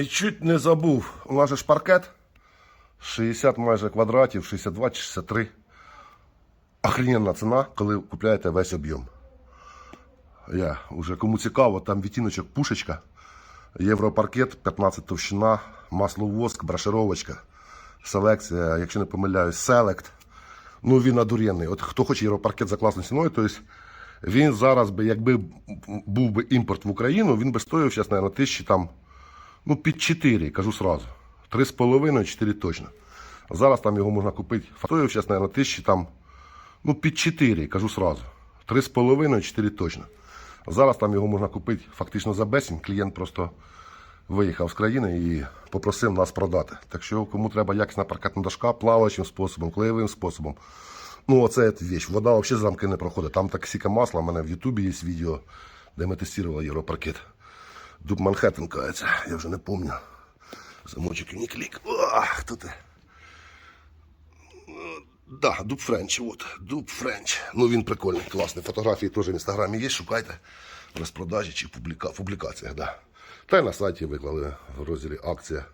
І чуть не забув, у нас ж паркет 60 майже квадратів, 62 чи 63. Охрененна ціна, коли купляєте весь об'єм. Я вже кому цікаво, там відтіночок пушечка, європаркет, 15 товщина, масло воск, брашировочка, селекція, якщо не помиляюсь, селект. Ну він одуренний. От хто хоче європаркет за класною ціною, то він зараз би, якби був би імпорт в Україну, він би стоїв зараз, мабуть, тисячі там, ну під 4, кажу сразу. 3,5-4 точно. Зараз там його можна купити. Стоїв зараз, мабуть, тисячі там, ну під 4, кажу сразу. 3,5-4 точно. Зараз там його можна купити фактично за безцінь. Клієнт просто виїхав з країни і попросив нас продати. Так що кому треба якісна паркетна дошка, плаваючим способом, клеєвим способом. Ну, оце віч. Вода взагалі замки не проходить. Там так сіка масла. У мене в Ютубі є відео, де ми тестували європаркет. Дуб Манхеттен, кажеться, я вже не пам'ятаю. Замочок Юніклік. Ах, тут. Да, Дуб Френч, от, Дуб Френч. Ну він прикольний, класний. Фотографії теж в інстаграмі є, шукайте в розпродажі чи публіка... публікаціях, да. Та й на сайті виклали в розділі акція.